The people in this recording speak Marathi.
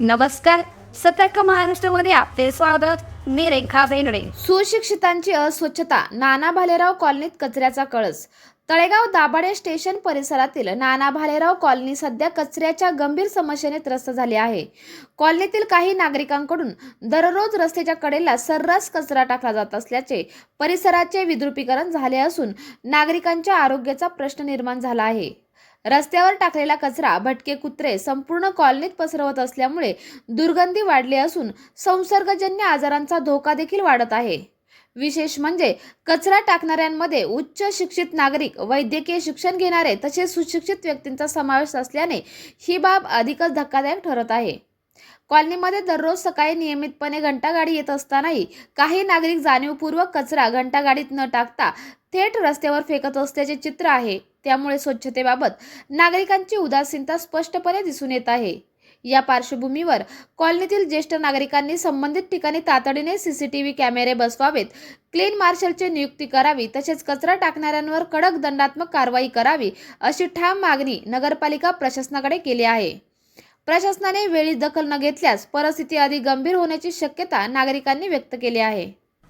नमस्कार. सतर्क महाराष्ट्रामध्ये आपले स्वागत. मी रेखा बेनडे सुशिक्षितांची अस्वच्छता नाना भालेराव कॉलनीत कचऱ्याचा कळस. तळेगाव दाभाडे स्टेशन परिसरातील नाना भालेराव कॉलनी सध्या कचऱ्याच्या गंभीर समस्येने त्रस्त झाली आहे. कॉलनीतील काही नागरिकांकडून दररोज रस्त्याच्या कडेला सर्रास कचरा टाकला जात असल्याचे परिसराचे विद्रुपीकरण झाले असून नागरिकांच्या आरोग्याचा प्रश्न निर्माण झाला आहे. रस्त्यावर टाकलेला कचरा भटके कुत्रे संपूर्ण कॉलनीत पसरवत असल्यामुळे दुर्गंधी वाढली असून संसर्गजन्य आजारांचा धोका देखील वाढत आहे. विशेष म्हणजे कचरा टाकणाऱ्यांमध्ये उच्च शिक्षित नागरिक वैद्यकीय शिक्षण घेणारे तसेच सुशिक्षित व्यक्तींचा समावेश असल्याने ही बाब अधिकच धक्कादायक ठरत आहे. कॉलनीमध्ये दररोज सकाळी नियमितपणे घंटागाडी येत असतानाही काही नागरिक जाणीवपूर्वक कचरा घंटागाडीत न टाकता थेट रस्त्यावर फेकत असल्याचे चित्र आहे. त्यामुळे स्वच्छतेबाबत नागरिकांची उदासीनता स्पष्टपणे दिसून येत आहे. या पार्श्वभूमीवर कॉलनीतील ज्येष्ठ नागरिकांनी संबंधित ठिकाणी तातडीने सीसीटीव्ही कॅमेरे बसवावेत क्लीन मार्शलची नियुक्ती करावी तसेच कचरा टाकणाऱ्यांवर कडक दंडात्मक कारवाई करावी अशी ठाम मागणी नगरपालिका प्रशासनाकडे केली आहे. प्रशासनाने वेळी दखल न घेतल्यास परिस्थिती अधिक गंभीर होण्याची शक्यता नागरिकांनी व्यक्त केली आहे.